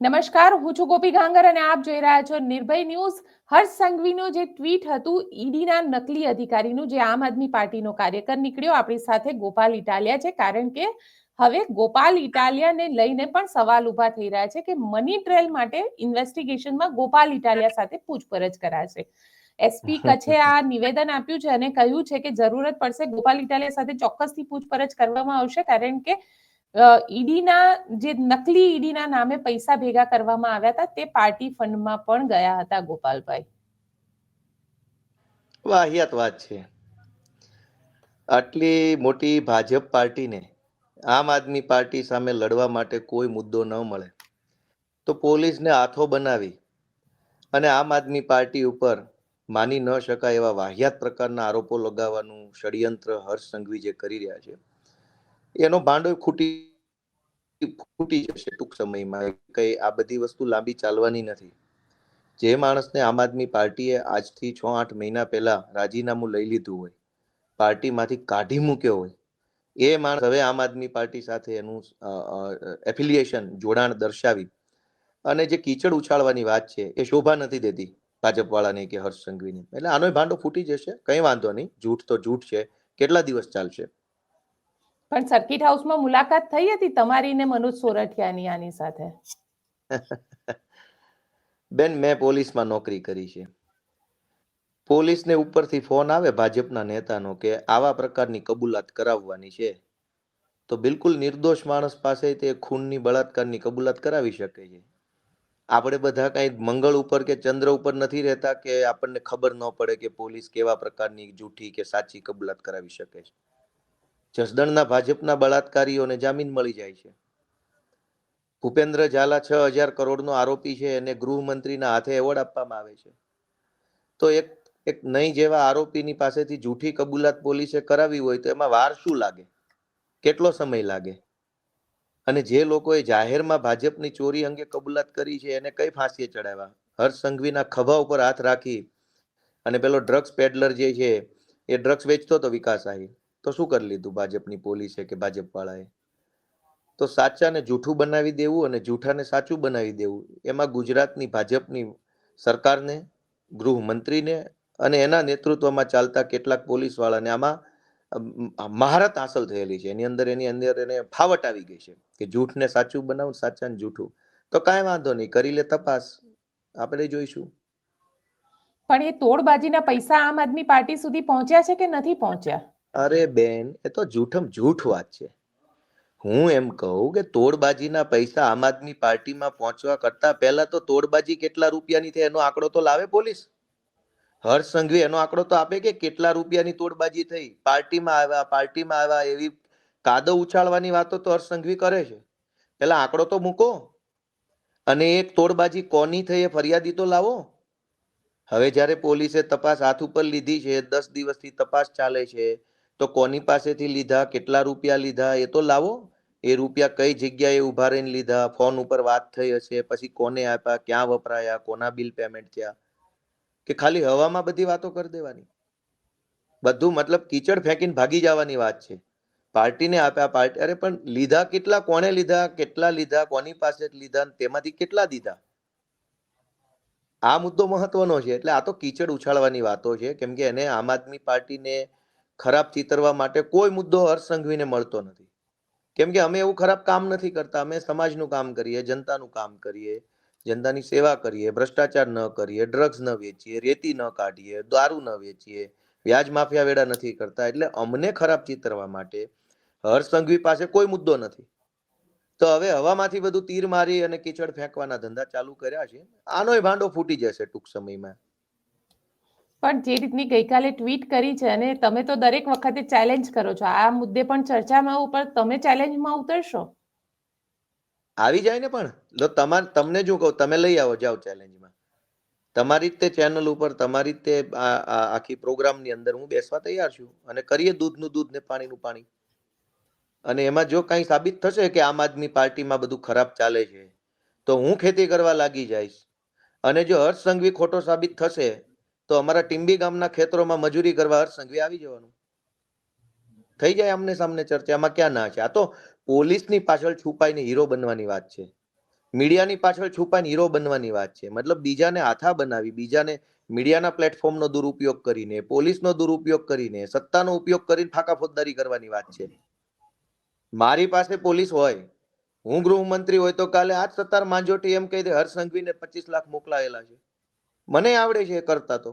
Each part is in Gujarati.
નમસ્કાર હું છું ગોપી ગાંગર અને આપ જોઈ રહ્યા છો નિર્ભય ન્યૂઝ. હર્ષ સંઘવીનું જે ટ્વીટ હતું ઈડીના નકલી અધિકારીનું જે આમ આદમી પાર્ટીનો કાર્યકર નીકળ્યો આપણી સાથે ગોપાલ ઇટાલિયા છે. કારણ કે હવે ગોપાલ ઇટાલિયાને લઈને પણ સવાલ ઊભા થઈ રહ્યા છે કે મની ટ્રેલ માટે ઇન્વેસ્ટિગેશનમાં ગોપાલ ઇટાલિયા સાથે પૂછપરછ કરાશે. એસપી કચ્છે આ નિવેદન આપ્યું છે અને કહ્યું છે કે જરૂરત પડશે ગોપાલ ઇટાલિયા સાથે ચોક્કસથી પૂછપરછ કરવામાં આવશે. કારણ કે ઈડીના જે નકલી ઈડીના નામે પૈસા ભેગા કરવામાં આવ્યા હતા, તે પાર્ટી ફંડમાં પણ ગયા હતા ગોપાલભાઈ. વાહિયાત વાત છે. આટલી મોટી ભાજપ પાર્ટીને આમ આદમી પાર્ટી સામે લડવા માટે કોઈ મુદ્દો ન મળે. તો પોલીસને હાથો બનાવી અને આમ આદમી પાર્ટી ઉપર માની ન શકાય એવા વાહિયાત પ્રકારના આરોપો લગાવવાનું ષડયંત્ર હર્ષ સંઘવી જે કરી રહ્યા છે. એનો ભાંડો ખૂટી ફૂટી જશે ટૂંક સમયમાં. કઈ આ બધી વસ્તુ લાંબી ચાલવાની નથી. જે માણસને આમ આદમી પાર્ટીએ આજથી છ આઠ મહિના પહેલા રાજીનામું લઈ લીધું હોય, પાર્ટીમાંથી કાઢી મૂક્યો હોય, એ માણસ હવે આમ આદમી પાર્ટી સાથે એનું એફિલિએશન જોડાણ દર્શાવી અને જે કીચડ ઉછાળવાની વાત છે, એ શોભા નથી દેતી ભાજપ વાળાને કે હર્ષ સંઘવીને. એટલે આનો ભાંડો ફૂટી જશે, કઈ વાંધો નહીં, જૂઠ તો જૂઠ છે, કેટલા દિવસ ચાલશે? પણ સર્કિટ હાઉસમાં મુલાકાત થઈ હતી તમારી ને મનોજ સોરઠિયાની આની સાથે? બેન, મેં પોલીસમાં નોકરી કરી છે. પોલીસને ઉપરથી ફોન આવે ભાજપના નેતાનો કે આવા પ્રકારની કબૂલાત કરાવવાની છે, તો બિલકુલ નિર્દોષ માણસ પાસે તે ખૂનની બળાત્કારની કબૂલાત કરાવી શકે છે. આપણે બધા કઈ મંગળ ઉપર કે ચંદ્ર ઉપર નથી રહેતા કે આપણને ખબર ન પડે કે પોલીસ કેવા પ્રકારની જૂઠી કે સાચી કબૂલાત કરાવી શકે છે. જસદણના ભાજપના બળાત્કારીઓને જામીન મળી જાય છે. ભૂપેન્દ્ર ઝાલા છ હજાર કરોડનો આરોપી છે એને ગૃહમંત્રીના હાથે એવોર્ડ આપવામાં આવે છે. તો એક એક નહીં જેવા આરોપીની પાસેથી જૂઠી કબૂલાત પોલીસે કરાવી હોય તો એમાં વાર શું લાગે? કેટલો સમય લાગે? અને જે લોકોએ જાહેરમાં ભાજપની ચોરી અંગે કબૂલાત કરી છે એને કઈ ફાંસીએ ચડાવ્યા? હર્ષ સંઘવીના ખભા ઉપર હાથ રાખી અને પેલો ડ્રગ્સ પેડલર જે છે એ ડ્રગ્સ વેચતો હતો વિકાસ આહિર. તો શું કરી લીધું ભાજપની પોલીસે કે ભાજપ વાળાએ તો સાચાને જૂઠું બનાવી દેવું અને જૂઠાને સાચું બનાવી દેવું. એમાં ગુજરાતની ભાજપની સરકારને, ગૃહમંત્રીને અને એના નેતૃત્વમાં ચાલતા કેટલાક પોલીસ વાળાને આમાં મહારત હાંસલ થયેલી છે. એની અંદર એની અંદર એને ફાવટ આવી ગઈ છે કે જૂઠને સાચું બનાવું, સાચાને જૂઠું. તો કાંઈ વાંધો નહીં, કરી લે તપાસ. આપણે જોઈશું. પણ એ તોડબાજીના પૈસા આમ આદમી પાર્ટી સુધી પહોંચ્યા છે કે નથી પહોંચ્યા? અરે બેન, એ તો જૂઠમ જૂઠ વાત છે. હું એમ કહું કે તોડબાજીના પૈસા આમ આદમી પાર્ટીમાં પહોંચવા કરતા પહેલા તો તોડબાજી કેટલા રૂપિયાની થઈ એનો આંકડો તો લાવે પોલીસ? હર્ષ સંઘવી એનો આંકડો તો આપે કે કેટલા રૂપિયાની તોડબાજી થઈ? પાર્ટીમાં આવ્યા પાર્ટીમાં આવ્યા, એવી કાદવ ઉછાળવાની વાતો તો હર્ષ સંઘવી કરે છે. પેલા આંકડો તો મૂકો. અને એક તોડબાજી કોની થઈ એ ફરિયાદી તો લાવો. હવે જ્યારે પોલીસે તપાસ હાથ ઉપર લીધી છે, દસ દિવસથી તપાસ ચાલે છે તો કોની પાસેથી લીધા, કેટલા રૂપિયા લીધા, એ તો લાવો. એ રૂપિયા કઈ જગ્યાએ ઊભા રહીને લીધા, ફોન ઉપર વાત થઈ હશે, પછી કોને આપ્યા, ક્યાં વપરાયા, કોના બિલ પેમેન્ટ થયા? કે ખાલી હવામાં બધી વાતો કરી દેવાની? બધું મતલબ કીચડ ફેંકીને ભાગી જવાની વાત છે. પાર્ટીને આપ્યા, પાર્ટી અરે પણ લીધા કેટલા કોને લીધા, કેટલા લીધા, કોની પાસે લીધા તેમાંથી કેટલા દીધા? આ મુદ્દો મહત્વનો છે, એટલે આ તો કીચડ ઉછાળવાની વાતો છે, કેમ કે એને આમ આદમી પાર્ટીને ખરાબ ચિતરવા માટે કોઈ મુદ્દો હર્ષ સંઘવીને મળતો નથી. કેમ કે અમે એવું ખરાબ કામ નથી કરતા. અમે સમાજનું કામ કરીએ, જનતાનું કામ કરીએ, જનતાની સેવા કરીએ, ભ્રષ્ટાચાર ન કરીએ, ડ્રગ્સ ન વેચીએ, રેતી ન કાઢીએ, દારૂ ન વેચીએ, વ્યાજ માફિયા વેડા નથી કરતા. એટલે અમને ખરાબ ચિતરવા માટે હર્ષ સંઘવી પાસે કોઈ મુદ્દો નથી. તો હવે હવામાંથી બધું તીર મારી અને કીચડ ફેંકવાના ધંધા ચાલુ કર્યા છે. આનોય ભાંડો ફૂટી જશે ટૂંક સમયમાં. પણ જે રીતની ગઈકાલે ટ્વીટ કરી છે અને તમે તો દરેક વખતે ચેલેન્જ કરો છો, આ મુદ્દે પણ ચર્ચામાં ઉપર તમે ચેલેન્જમાં ઉતરશો. આવી જાય ને પણ, લો તમાર, તમને જો કહું, તમે લઈ આવો, જાઓ ચેલેન્જમાં તમારી રીતે ચેનલ ઉપર, તમારી રીતે આખી પ્રોગ્રામની અંદર હું બેસવા તૈયાર છું અને કરીએ દૂધનું દૂધ ને પાણીનું પાણી. અને એમાં જો કઈ સાબિત થશે કે આમ આદમી પાર્ટીમાં બધું ખરાબ ચાલે છે, તો હું ખેતી કરવા લાગી જઈશ. અને જો હર્ષ સંઘવી ખોટો સાબિત થશે તો અમારા ટીમ્બી ગામના ખેતરોમાં મજૂરી કરવા હર્ષ સંઘવી આવી જવાનું. થઈ જાય આમને સામને ચર્ચામાં ક્યાં ના છે? આ તો પોલીસની પાછળ છુપાઈને હીરો બનવાની વાત છે. મીડિયાની પાછળ છુપાઈને હીરો બનવાની વાત છે. મતલબ બીજાને હાથા બનાવી, બીજાને મીડિયાના પ્લેટફોર્મનો દુરુપયોગ કરીને, પોલીસનો દુરુપયોગ કરીને, સત્તાનો ઉપયોગ કરીને ફાકા ફોજદારી કરવાની વાત છે. મારી પાસે પોલીસ હોય, હું ગૃહમંત્રી હોય તો કાલે આજ સત્તાર માંજોટી એમ કહી દે હર્ષ સંઘવીને પચીસ લાખ મોકલાયેલા છે. મને આવડે છે કરતા તો.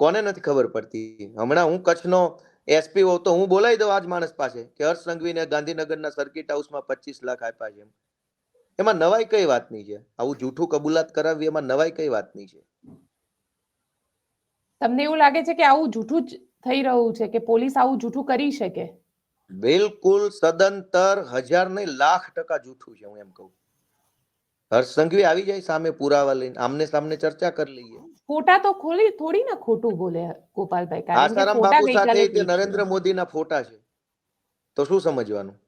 કોને નથી ખબર પડતી. હમણાં હું કચ્છનો એસપી હોઉં તો હું બોલાવી દઉં આજ માણસ પાસે કે હર્ષ સંઘવીને ગાંધીનગરના સર્કિટ હાઉસમાં પચીસ લાખ આપ્યા છે એમાં નવાઈ કઈ વાતની છે? આવું જૂઠું કબૂલાત કરાવવી એમાં નવાઈ કઈ વાતની છે? તમને એવું લાગે છે કે આવું જૂઠું જ થઈ રહ્યું છે કે પોલીસ આવું જૂઠું કરી શકે? બિલકુલ સદંતર હજાર નહીં લાખ ટકા જૂઠું છે હું એમ કહું. હર્ષ સંઘવી આવી જાય સામે પુરાવા લઈને આમને સામને ચર્ચા કરી લઈએ. ફોટા તો ખોલી થોડી ના ખોટું બોલે ગોપાલભાઈ આસારામ ફોટા બાપુ સાથે નરેન્દ્ર મોદીના ફોટા છે. તો શું સમજવાનું?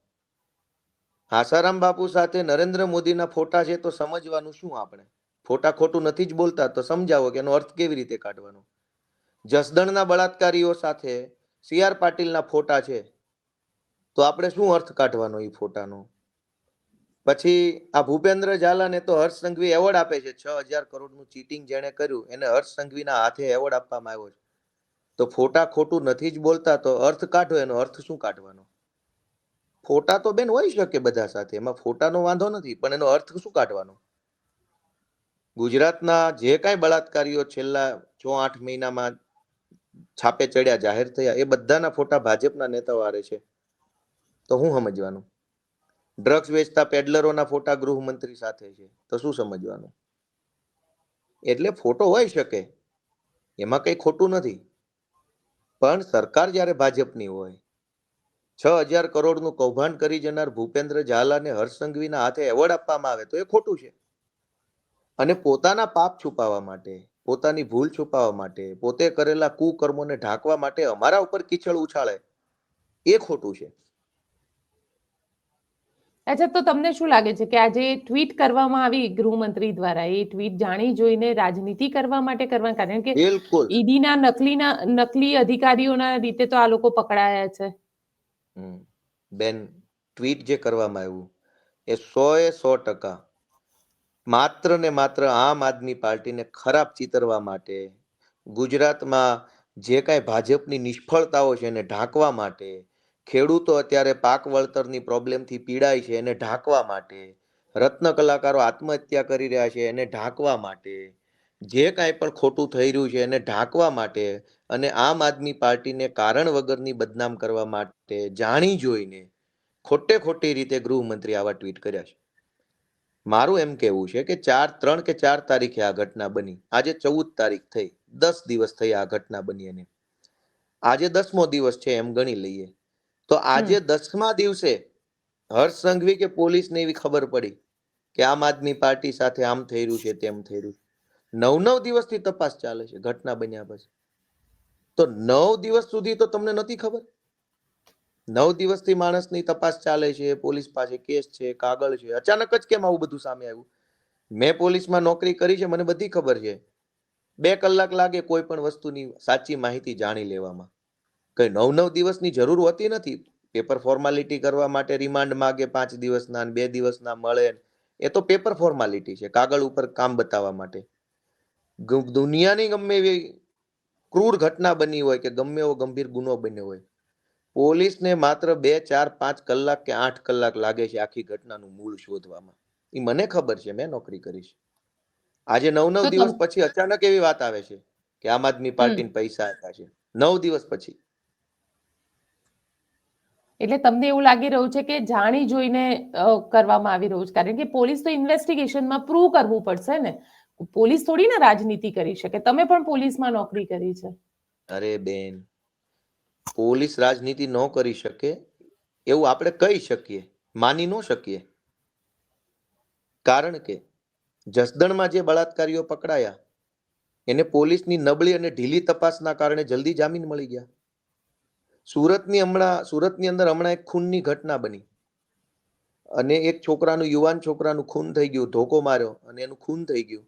આસારામ બાપુ સાથે નરેન્દ્ર મોદીના ફોટા છે તો સમજવાનું શું આપણે? ફોટા ખોટું નથી જ બોલતા તો સમજાવો કે એનો અર્થ કેવી રીતે કાઢવાનો? જસદણના બળાત્કારીઓ સાથે સી આર પાટીલના ફોટા છે. તો આપણે શું અર્થ કાઢવાનો એ ફોટાનો? પછી આ ભૂપેન્દ્ર ઝાલાને તો હર્ષ સંઘવી એવોર્ડ આપે છે. છ હજાર કરોડનું ચીટિંગ જેણે કર્યું, એને હર્ષ સંઘવીના હાથે એવોર્ડ આપવામાં આવ્યો છે. તો ફોટા ખોટું નથી જ બોલતા, તો અર્થ કાઢો એનો. અર્થ શું કાઢવાનો? ફોટા તો બેન હોઈ શકે બધા સાથે, એમાં ફોટાનો વાંધો નથી, પણ એનો અર્થ શું કાઢવાનો? ગુજરાતના જે કાંઈ બળાત્કારીઓ છેલ્લા છ આઠ મહિનામાં છાપે ચડ્યા, જાહેર થયા, એ બધાના ફોટા ભાજપના નેતાઓ આરે છે. તો હું સમજવાનું? ડ્રગ્સ વેચતા પેડલરોના ફોટા ગૃહમંત્રી સાથે છે. તો શું સમજવાનું? એટલે ફોટો હોઈ શકે. એમાં કઈ ખોટું નથી. પણ સરકાર જ્યારે ભાજપની હોય, છ હજાર કરોડનું કૌભાંડ કરી જનાર ભૂપેન્દ્ર ઝાલાને હર્ષસંઘવીના હાથે એવોર્ડ આપવામાં આવે તો એ ખોટું છે. અને પોતાના પાપ છુપાવવા માટે, પોતાની ભૂલ છુપાવવા માટે, પોતે કરેલા કુકર્મોને ઢાંકવા માટે અમારા ઉપર કીચડ ઉછાળે, એ ખોટું છે. અચ્છા તો તમને શું લાગે છે કે આજે ટ્વીટ કરવામાં આવી ગૃહમંત્રી દ્વારા? એ ટ્વીટ જાણી જોઈને રાજનીતિ કરવા માટે કરવા કારણ કે ઈડીના નકલીના નકલી અધિકારીઓના રીતે તો આ લોકો પકડાયા છે. બેન ટ્વીટ જે કરવામાં આવ્યું એ સો એ સો ટકા માત્ર ને માત્ર આમ આદમી પાર્ટીને ખરાબ ચિતરવા માટે ગુજરાતમાં જે કાંઈ ભાજપની નિષ્ફળતાઓ છે એને ઢાંકવા માટે ખેડૂતો અત્યારે પાક વળતરની પ્રોબ્લેમથી પીડાય છે એને ઢાંકવા માટે. રત્ન કલાકારો આત્મહત્યા કરી રહ્યા છે એને ઢાંકવા માટે. જે કાંઈ પણ ખોટું થઈ રહ્યું છે એને ઢાંકવા માટે અને આમ આદમી પાર્ટીને કારણ વગરની બદનામ કરવા માટે જાણી જોઈને ખોટે ખોટી રીતે ગૃહમંત્રી આવા ટ્વીટ કર્યા છે. મારું એમ કહેવું છે કે ચાર, ત્રણ કે ચાર તારીખે આ ઘટના બની. આજે ચૌદ તારીખ થઈ. દસ દિવસ થઈ આ ઘટના બની અને આજે દસમો દિવસ છે એમ ગણી લઈએ. તો આજે દસમા દિવસે હર્ષ સંઘવી કે પોલીસને એવી ખબર પડી કે આમ આદમી પાર્ટી સાથે આમ થઈ રહ્યું છે તેમ થઈ રહ્યું નવ નવ દિવસથી તપાસ ચાલે છે ઘટના બન્યા પછી. તો નવ દિવસ સુધી તો તમને નથી ખબર? નવ દિવસથી માણસની તપાસ ચાલે છે પોલીસ પાસે કેસ છે કાગળ છે. અચાનક જ કેમ આવું બધું સામે આવ્યું? મેં પોલીસમાં નોકરી કરી છે મને બધી ખબર છે. બે કલાક લાગે કોઈ પણ વસ્તુની સાચી માહિતી જાણી લેવામાં. કઈ નવ નવ દિવસની જરૂર હોતી નથી. પેપર ફોર્માલિટી કરવા માટે રિમાન્ડ માગે પાંચ દિવસના ને બે દિવસના મળે એ તો પેપર ફોર્માલિટી છે કાગળ ઉપર કામ બતાવવા માટે. દુનિયાની ગમે એવી ક્રૂર ઘટના બની હોય કે ગમે એવો ગંભીર ગુનો બન્યો હોય પોલીસને માત્ર બે ચાર પાંચ કલાક કે આઠ કલાક લાગે છે આખી ઘટનાનું મૂળ શોધવામાં. એ મને ખબર છે મેં નોકરી કરી છે. આજે નવ નવ દિવસ પછી અચાનક એવી વાત આવે છે કે આમ આદમી પાર્ટીને પૈસા આપ્યા છે. નવ દિવસ પછી. એટલે તમને એવું લાગી રહ્યું છે કે જાણી જોઈને કરવામાં આવી રહ્યું છે? કારણ કે પોલીસ તો ઇન્વેસ્ટિગેશનમાં પ્રૂવ કરવું પડશે ને. પોલીસ થોડી ને રાજનીતિ કરી શકે. તમે પણ પોલીસમાં નોકરી કરી છે. અરે બેન, પોલીસ રાજનીતિ ન કરી શકે એવું આપણે કહી શકીએ, માની ન શકીએ. કારણ કે જસદણમાં જે બળાત્કારીઓ પકડાયા, એને પોલીસની નબળી અને ઢીલી તપાસના કારણે જલ્દી જામીન મળી ગયા. સુરતની હમણાં સુરતની અંદર હમણાં એક ખૂનની ઘટના બની. અને એક છોકરાનું યુવાન છોકરાનું ખૂન થઈ ગયું ધોકો માર્યો અને એનું ખૂન થઈ ગયું.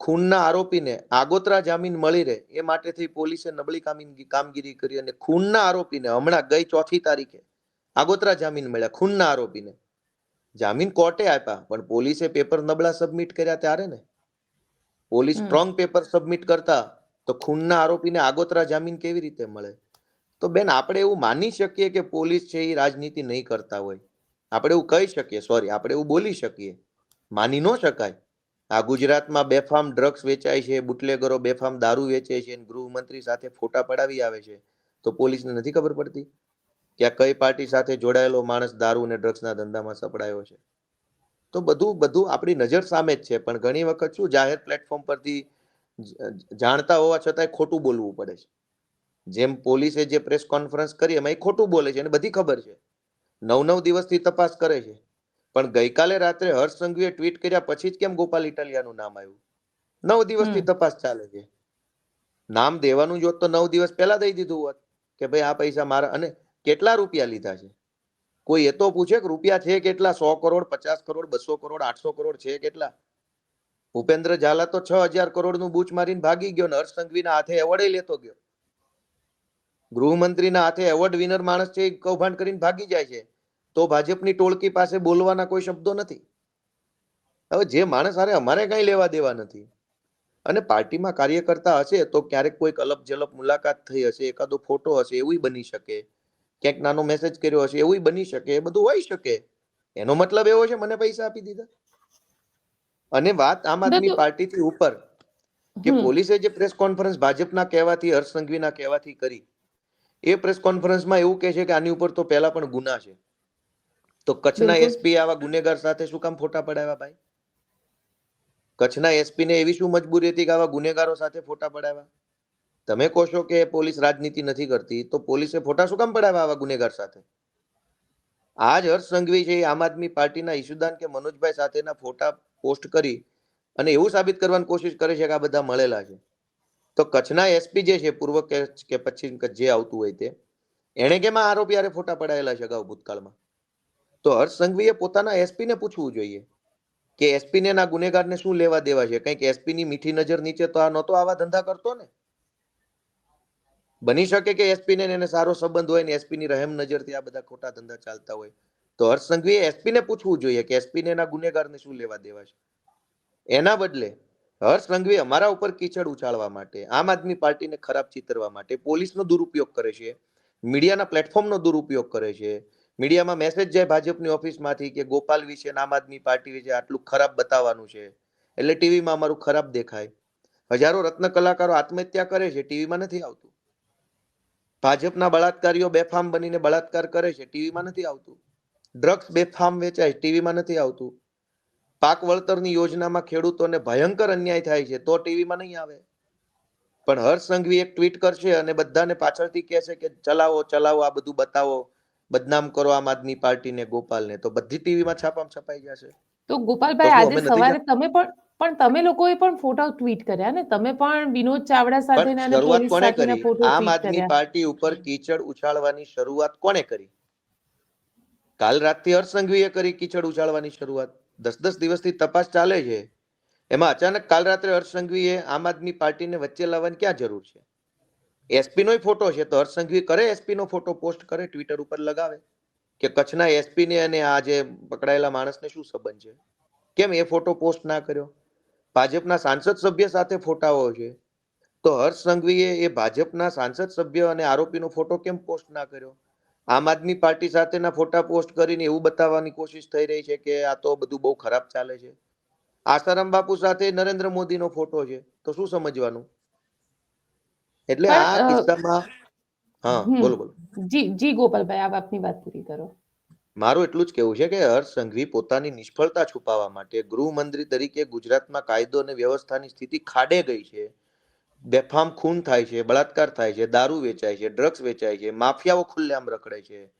ખૂનના આરોપીને આગોતરા જામીન મળી રહે એ માટેથી પોલીસે નબળી કામગીરી કામગીરી કરી અને ખૂનના આરોપીને હમણાં ગઈ ચોથી તારીખે આગોતરા જામીન મળ્યા ખૂનના આરોપીને. જામીન કોર્ટે આપ્યા પણ પોલીસે પેપર નબળા સબમિટ કર્યા ત્યારે ને. પોલીસ. સ્ટ્રોંગ પેપર સબમિટ કરતા તો ખૂનના આરોપીને આગોતરા જામીન કેવી રીતે મળે? તો બેન, આપણે એવું માની શકીએ કે પોલીસ છે એ રાજનીતિ નહીં કરતા હોય? આપણે એવું કહી શકીએ સોરી આપણે એવું બોલી શકીએ? માની ન શકાય. આ ગુજરાતમાં બેફામ ડ્રગ્સ વેચાય છે, બુટલેગરો બેફામ દારૂ વેચે છે, અને ગૃહમંત્રી સાથે ફોટા પડાવી આવે છે. તો પોલીસને નથી ખબર પડતી? કે આ કઈ પાર્ટી સાથે જોડાયેલો માણસ દારૂ અને ડ્રગ્સના ધંધામાં સપડાયો છે? તો બધું બધું આપણી નજર સામે જ છે, પણ ઘણી વખત શું જાહેર પ્લેટફોર્મ પરથી જાણતા હોવા છતાંય ખોટું બોલવું પડે છે. જેમ પોલીસે જે પ્રેસ કોન્ફરન્સ કરી એમાં એ ખોટું બોલે છે અને બધી ખબર છે. નવ નવ દિવસથી તપાસ કરે છે. પણ ગઈકાલે રાત્રે હર્ષ સંઘવીએ ટ્વીટ કર્યા પછી જ કેમ ગોપાલ ઇટાલિયાનું નામ આવ્યું? નવ દિવસથી. તપાસ ચાલે છે. નામ દેવાનું જોત તો નવ દિવસ પહેલા દઈ દીધું હોત કે ભાઈ આ પૈસા મારા અને કેટલા રૂપિયા લીધા છે? કોઈ એ તો પૂછે કે રૂપિયા છે કેટલા? સો કરોડ પચાસ કરોડ બસો કરોડ આઠસો કરોડ છે કેટલા? ભૂપેન્દ્ર ઝાલા તો છ હજાર કરોડનું બૂચ મારીને ભાગી ગયો ને હર્ષ સંઘવીના હાથે એવોર્ડ લેતો ગયો. ગૃહમંત્રીના હાથે એવોર્ડ વિનર માણસ છે એ કૌભાંડ કરીને ભાગી જાય છે. તો ભાજપની ટોળકી પાસે બોલવાના કોઈ શબ્દો નથી. હવે જે માણસ હારે અમારે કઈ લેવા દેવા નથી. અને પાર્ટીમાં કાર્યકર્તા હશે તો ક્યારેક કોઈક અલપ જલપ મુલાકાત થઈ હશે એકાદો ફોટો હશે એવું બની શકે. ક્યાંક નાનો મેસેજ કર્યો હશે એવું બની શકે એ બધું હોઈ શકે. એનો મતલબ એવો છે મને પૈસા આપી દીધા. અને વાત આમ આદમી પાર્ટીથી ઉપર કે પોલીસે જે પ્રેસ કોન્ફરન્સ ભાજપના કહેવાથી હર્ષ સંઘવીના કહેવાથી કરી એ પ્રેસ કોન્ફરન્સમાં એવું કહે છે કે આની ઉપર તો પહેલા પણ ગુના છે. તો કચ્છના એસપી આવા ગુનેગાર સાથે શું કામ ફોટા પડાવ્યા ભાઈ? કચ્છના એસપી ને એવી શું મજબૂરી હતી કે આવા ગુનેગારો સાથે ફોટા પડાવ્યા? તમે કહો છો કે પોલીસ રાજનીતિ નથી કરતી તો પોલીસે ફોટા શું કામ પડાવ્યા આવા ગુનેગાર સાથે? આજ હર્ષ સંઘવી છે આમ આદમી પાર્ટીના ઈશુદાન કે મનોજભાઈ સાથેના ફોટા પોસ્ટ કરી અને એવું સાબિત કરવાની કોશિશ કરે છે કે આ બધા મળેલા છે. તો કચ્છના એસપી જે છે, પૂર્વ કચ્છ કે પશ્ચિમ કચ્છ જે આવતું હોય તે, એણે કેમ આરોપી આરે ફોટા પડાયેલા છે અગાઉ ભૂતકાળમાં? તો હર્ષ સંઘવીએ પોતાના એસપીને પૂછવું જોઈએ કે એસપીને ના ગુનેગારને શું લેવા દેવા છે? કંઈક એસપીની મીઠી નજર નીચે તો આ નહોતો આવા ધંધા કરતો ને? બની શકે કે એસપીને એને સારો સંબંધ હોય ને એસપીની રહેમ નજરથી આ બધા ખોટા ધંધા ચાલતા હોય? તો હર્ષ સંઘવીએ એસપીને પૂછવું જોઈએ કે એસપીને એના ગુનેગારને શું લેવા દેવા છે? એના બદલે હર્ષ સંઘવી અમારા ઉપર કીચડ ઉછાળવા માટે, આમ આદમી પાર્ટીને ખરાબ ચિતરવા માટે પોલીસનો દુરુપયોગ કરે છે, મીડિયાના પ્લેટફોર્મનો દુરુપયોગ કરે છે. મીડિયામાં મેસેજ જાય ભાજપની ઓફિસમાંથી કે ગોપાલ વિશે આમ આદમી પાર્ટી વિશે આટલું ખરાબ બતાવવાનું છે, એટલે ટીવીમાં અમારું ખરાબ દેખાય. હજારો રત્ન કલાકારો આત્મહત્યા કરે છે, ટીવીમાં નથી આવતું. ભાજપના બળાત્કારીઓ બેફામ બનીને બળાત્કાર કરે છે, ટીવીમાં નથી આવતું. ડ્રગ્સ બેફામ વેચાય, ટીવીમાં નથી આવતું. પાક વળતરની યોજનામાં ખેડૂતોને ભયંકર અન્યાય થાય છે તો ટીવીમાં નહીં આવે. પણ હર્ષ સંઘવી એક ટ્વીટ કરશે અને બધાને પાછળથી કહેશે કે ચલાવો ચલાવો આ બધું બતાવો. બદનામ કરો આમ આદમી પાર્ટીને ગોપાલને. તો બધી ટીવીમાં છાપામાં છપાઈ જશે. તો ગોપાલભાઈ આજે સવારે તમે પણ પણ તમે લોકોએ પણ ફોટા ટ્વીટ કર્યા ને? તમે પણ વિનોદ ચાવડા સાથેના શરૂઆત કોને કરી? આમ આદમી પાર્ટી ઉપર કીચડ ઉછાળવાની શરૂઆત કોને કરી? કાલ રાતથી હર્ષ સંઘવીએ કરી કીચડ ઉછાળવાની શરૂઆત. દસ દસ દિવસથી તપાસ ચાલે છે. એમાં અચાનક કાલ રાત્રે હર્ષ સંઘવીએ આમ આદમી પાર્ટીને વચ્ચે લાવવાની ક્યાં જરૂર છે? એસપી નો ફોટો છે, તો હર્ષ સંઘવી કરે એસપી નો ફોટો, પોસ્ટ કરે, ટ્વિટર ઉપર લગાવે? કે કચ્છના એસપી ને અને આ જે પકડાયેલા માણસને શું સંબંધ છે? કેમ એ ફોટો પોસ્ટ ના કર્યો? ભાજપના સાંસદ સભ્ય સાથે ફોટાઓ છે. તો હર્ષ સંઘવીએ એ ભાજપના સાંસદ સભ્ય અને આરોપીનો ફોટો કેમ પોસ્ટ ના કર્યો? આમ આદમી પાર્ટી સાથેના ફોટા પોસ્ટ કરીને એવું બતાવવાની કોશિશ થઈ રહી છે કે આ તો બધું બહુ ખરાબ ચાલે છે. આસારામ બાપુ સાથે નરેન્દ્ર મોદીનો ફોટો છે. તો શું સમજવાનું? એટલે આ કિસ્સામાં હા બોલો બોલો. જી જી ગોપાલભાઈ આપ આપની વાત પૂરી કરો. મારું એટલું જ કહેવું છે કે હર્ષ સંઘવી પોતાની નિષ્ફળતા છુપાવવા માટે ગૃહમંત્રી તરીકે ગુજરાતમાં કાયદો અને વ્યવસ્થાની સ્થિતિ ખાડે ગઈ છે. બેફામ ખૂન થાય છે, બળાત્કાર થાય છે, દારૂ વેચાય છે ડ્રગ્સ વેચાય છે, માફિયાઓ ખુલ્લેઆમ રખડે છે.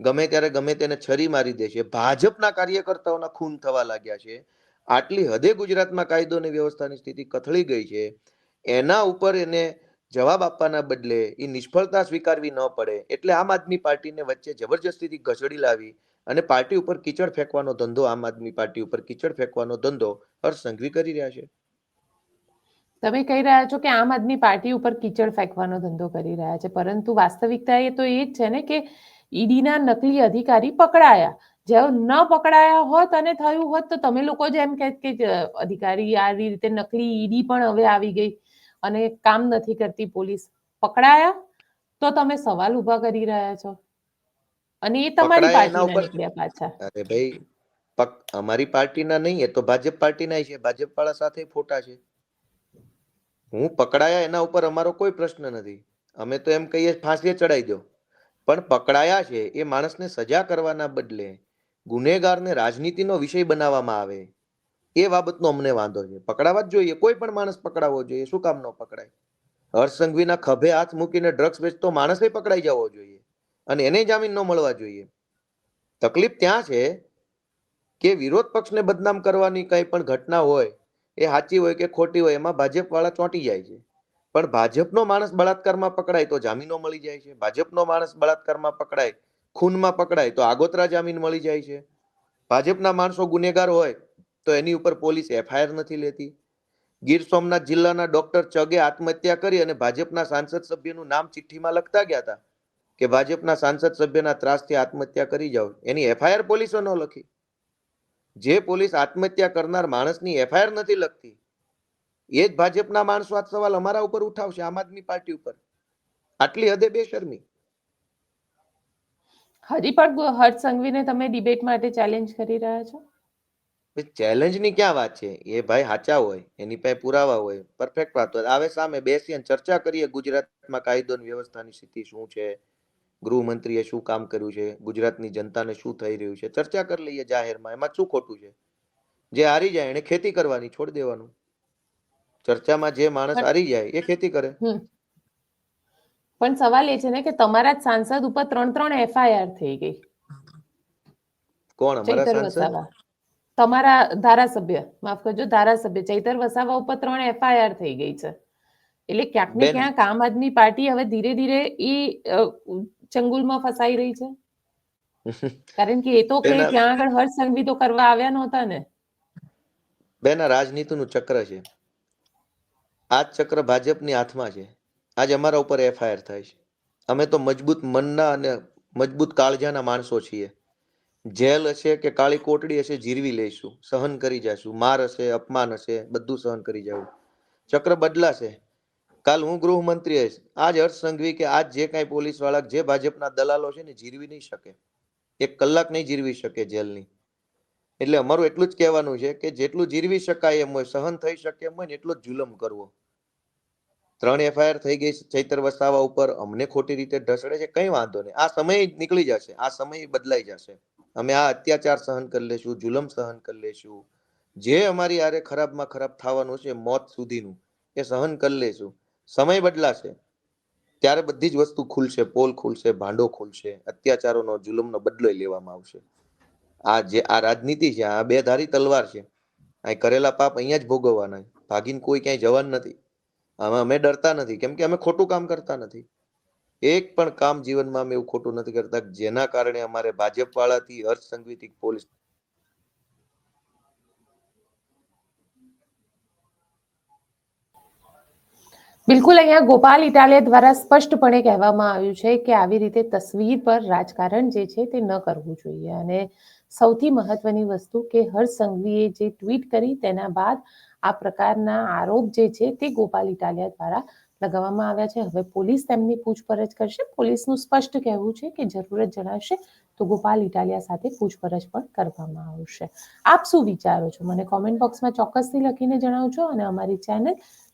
ગમે ત્યારે ગમે તેને છરી મારી દે છે. ભાજપના કાર્યકર્તાઓના ખૂન થવા લાગ્યા છે. આટલી હદે ગુજરાતમાં કાયદો અને વ્યવસ્થાની સ્થિતિ કથળી ગઈ છે. એના ઉપર એને જવાબ આપવાના બદલે એ નિષ્ફળતા સ્વીકારવી ન પડે. એટલે આમ આદમી પાર્ટીને વચ્ચે જબરજસ્તીથી ઘસડી લાવી અને પાર્ટી ઉપર કીચડ ફેંકવાનો ધંધો, આમ આદમી પાર્ટી ઉપર કીચડ ફેંકવાનો ધંધો હર્ષ સંઘવી કરી રહ્યા છે. તમે કહી રહ્યા છો કે આમ આદમી પાર્ટી ઉપર કીચડ ફેંકવાનો ધંધો કરી રહ્યા છે પરંતુ વાસ્તવિકતા એ તો એ જ છે ને કે ઈડીના નકલી અધિકારી પકડાયા. જો ન પકડાયા હોત અને થયું હોત તો તમે લોકો જ એમ કે અધિકારી આ રીતે નકલી ઈડી પણ હવે આવી ગઈ અને કામ નથી કરતી પોલીસ. પકડાયા? તો તમે સવાલ ઊભા કરી રહ્યા છો. અને એ તમારી પાર્ટીના નીકળ્યા પાછા. અરે ભાઈ અમારી પાર્ટીના નહીં એ તો ભાજપ પાર્ટીના છે. ભાજપ વાળા સાથે ફોટા છે. હું પકડાયા એના ઉપર અમારો કોઈ પ્રશ્ન નથી. અમે તો એમ કહીએ ફાંસીએ ચડાઈ દો. પણ પકડાયા છે એ માણસને સજા કરવાના બદલે ગુનેગારને રાજનીતિનો વિષય બનાવવામાં આવે. એ બાબતનો અમને વાંધો છે. પકડાવા જ જોઈએ. કોઈ પણ માણસ પકડાવવો જોઈએ. શું કામ ન પકડાય? હર્ષસંઘવીના ખભે હાથ મૂકીને ડ્રગ્સ વેચતો માણસે પકડાઈ જવો જોઈએ. અને એને જામીન ન મળવા જોઈએ. તકલીફ ત્યાં છે કે વિરોધ પક્ષને બદનામ કરવાની કંઈ પણ ઘટના હોય એ સાચી હોય કે ખોટી હોય, એમાં ભાજપ વાળા ચોંટી જાય છે. પણ ભાજપનો માણસ બળાત્કારમાં પકડાય તો જામીનો મળી જાય છે. ભાજપનો માણસ બળાત્કારમાં પકડાય, ખૂનમાં પકડાય તો આગોતરા જામીન મળી જાય છે. ભાજપના માણસો ગુનેગાર હોય તો એની ઉપર પોલીસ એફઆઈઆર નથી લેતી. ગીર સોમનાથ જિલ્લાના ડોક્ટર ચગે આત્મહત્યા કરી અને ભાજપના સાંસદ સભ્યનું નામ ચિઠ્ઠીમાં લખતા ગયા હતા કે ભાજપના સાંસદ સભ્યના ત્રાસથી આત્મહત્યા કરી જાઓ. એની એફઆઈઆર પોલીસો ન લખી. જે પોલીસ આત્મહત્યા કરનાર માણસની એફઆઈઆર નથી લખતી એ જ ભાજપના માણસો આ સવાલ અમારા ઉપર ઉઠાવશે આમ આદમી પાર્ટી ઉપર. આટલી હદે બેશરમી. હજી પણ હર્ષ સંઘવીને તમે ડિબેટ માટે ચેલેન્જ કરી રહ્યા છો? ચેલેન્જની ક્યાં વાત છે? એ ભાઈ સાચા હોય એની પાસે પુરાવા હોય પરફેક્ટ વાત હોય. આવે સામે બેસી અને ચર્ચા કરીએ ગુજરાતમાં કાયદો અને વ્યવસ્થાની સ્થિતિ શું છે? ગૃહમંત્રીએ શું કામ કર્યું છે? ગુજરાતની જનતાને શું થઈ રહ્યું છે? ચર્ચા કરી લઈએ જાહેરમાં. એમાં શું ખોટું છે? જે હારી જાય એને ખેતી કરવાની છોડી દેવાનું. ચર્ચામાં જે માણસ હારી જાય એ ખેતી કરે. પણ સવાલ એ છે ને કે તમારા જ સાંસદ ઉપર ત્રણ ત્રણ એફઆઈઆર થઈ ગઈ. કોણ? અમારા સાંસદ? તમારા ધારાસભ્ય માફ કરજો ધારાસભ્ય. ચૈતર વસાવા ઉપર ત્રણ એફઆઈઆર થઈ ગઈ છે. એટલે ક્યાંક ને. ક્યાંક આમ આદમી પાર્ટી હવે ધીરે ધીરે એ ચંગુલમાં ફસાઈ રહી છે? કારણ કે એ તો કે ત્યાં આગળ હર્ષ સંઘવી તો કરવા આવ્યા નહોતા ને. બેન રાજનીતિનું ચક્ર છે. આ ચક્ર ભાજપની હાથમાં છે. આજ અમારા ઉપર એફઆઈઆર થાય છે. અમે તો મજબૂત મનના અને મજબૂત કાળજાના માણસો છીએ. જેલ હશે કે કાળી કોટડી હશે જીરવી લઈશું. સહન કરી જશું. માર હશે અપમાન હશે બધું સહન કરી જવું. ચક્ર બદલાશે. કાલ હું ગૃહમંત્રી હઈશ આજ હર્ષ સંઘવી કે આજ જે કાંઈ પોલીસવાળા જે ભાજપના દલાલો છે ને જીરવી નહીં શકે. એક કલાક નહીં જીરવી શકે જેલની. એટલે અમારું એટલું જ કહેવાનું છે કે જેટલું જીરવી શકાય એમ હોય, સહન થઈ શકે એમ હોય ને એટલો જ જુલમ કરવો. ત્રણ એફઆઈઆર થઈ ગઈ ચૈતર વસાવા ઉપર, અમને ખોટી રીતે ઢસડે છે, કઈ વાંધો નહીં. આ સમય નીકળી જશે, આ સમય બદલાઈ જશે. અમે આ અત્યાચાર સહન કરી લેશું, જુલમ સહન કરી લેશું. જે અમારી આરે ખરાબમાં ખરાબ થવાનું છે, મોત સુધીનું, એ સહન કરી લેશું. સમય બદલાશે, ત્યારે બધી જ વસ્તુ ખુલશે, પોલ ખુલશે, ભાંડો ખુલશે, અત્યાચારોનો, જુલમનો બદલો લેવામાં આવશે. આ જે, આ રાજનીતિ છે, આ બે ધારી તલવાર છે. આ કરેલા પાપ અહીંયા જ ભોગવવાના ભાગીને કોઈ ક્યાંય જવાનું નથી. આમાં અમે ડરતા નથી, કેમ કે અમે ખોટું કામ કરતા નથી. એક પણ કામ જીવનમાં અમે એવું ખોટું નથી કરતા, જેના કારણે અમારે ભાજપ વાળાથી હર્ષ સંઘવીથી પોલીસ બિલકુલ, અહીંયા ગોપાલ ઇટાલિયા દ્વારા સ્પષ્ટપણે કહેવામાં આવ્યું છે કે આવી રીતે તસવીર પર રાજકારણ જે છે તે ન કરવું જોઈએ. અને સૌથી મહત્વની વસ્તુ કે હર્ષ સંઘવીએ જે ટ્વીટ કરી તેના બાદ આ પ્રકારના આરોપ જે છે તે ગોપાલ ઇટાલિયા દ્વારા લગાવવામાં આવ્યા છે. હવે પોલીસ તેમની પૂછપરછ કરશે. પોલીસનું સ્પષ્ટ કહેવું છે કે જરૂરત જણાશે તો ગોપાલ ઇટાલિયા સાથે પૂછપરછ પણ કરવામાં આવશે. આપ શું વિચારો છો? મને કોમેન્ટ બોક્સમાં ચોક્કસથી લખીને જણાવજો અને અમારી ચેનલ